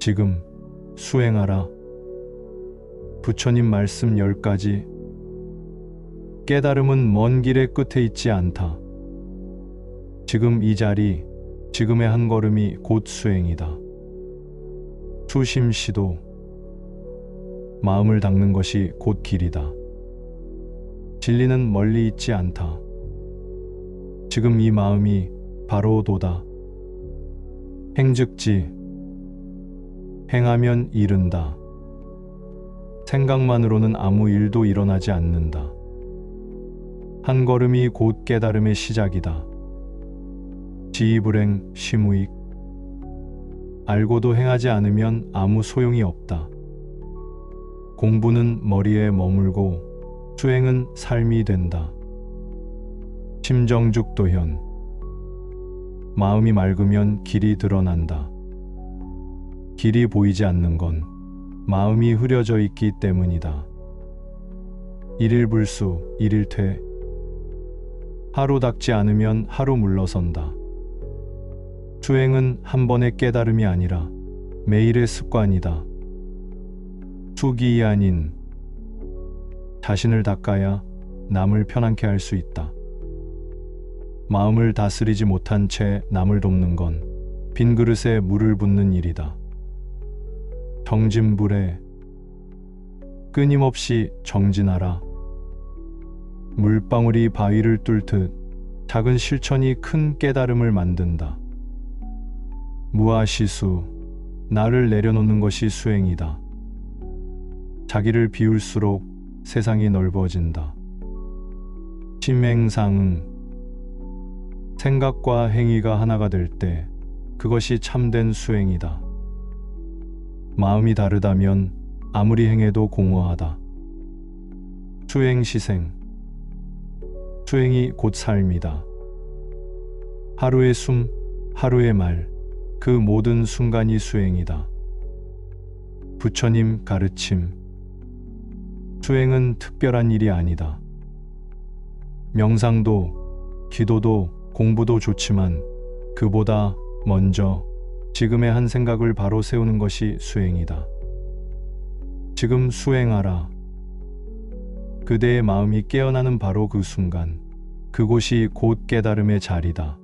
지금 수행하라. 부처님 말씀 열 가지. 깨달음은 먼 길의 끝에 있지 않다. 지금 이 자리, 지금의 한 걸음이 곧 수행이다. 수심 시도, 마음을 닦는 것이 곧 길이다. 진리는 멀리 있지 않다. 지금 이 마음이 바로 도다. 행즉지, 행하면 이른다. 생각만으로는 아무 일도 일어나지 않는다. 한 걸음이 곧 깨달음의 시작이다. 지이불행 시무익. 알고도 행하지 않으면 아무 소용이 없다. 공부는 머리에 머물고 수행은 삶이 된다. 심정죽도현. 마음이 맑으면 길이 드러난다. 길이 보이지 않는 건 마음이 흐려져 있기 때문이다. 일일불수, 일일퇴. 하루 닦지 않으면 하루 물러선다. 수행은 한 번의 깨달음이 아니라 매일의 습관이다. 수기이 아닌 자신을 닦아야 남을 편안케 할 수 있다. 마음을 다스리지 못한 채 남을 돕는 건 빈 그릇에 물을 붓는 일이다. 정진불에 끊임없이 정진하라. 물방울이 바위를 뚫듯 작은 실천이 큰 깨달음을 만든다. 무아시수, 나를 내려놓는 것이 수행이다. 자기를 비울수록 세상이 넓어진다. 심행상응, 생각과 행위가 하나가 될 때 그것이 참된 수행이다. 마음이 다르다면 아무리 행해도 공허하다. 수행시생, 수행이 곧 삶이다. 하루의 숨, 하루의 말, 그 모든 순간이 수행이다. 부처님 가르침. 수행은 특별한 일이 아니다. 명상도, 기도도, 공부도 좋지만 그보다 먼저 지금의 한 생각을 바로 세우는 것이 수행이다. 지금 수행하라. 그대의 마음이 깨어나는 바로 그 순간, 그곳이 곧 깨달음의 자리다.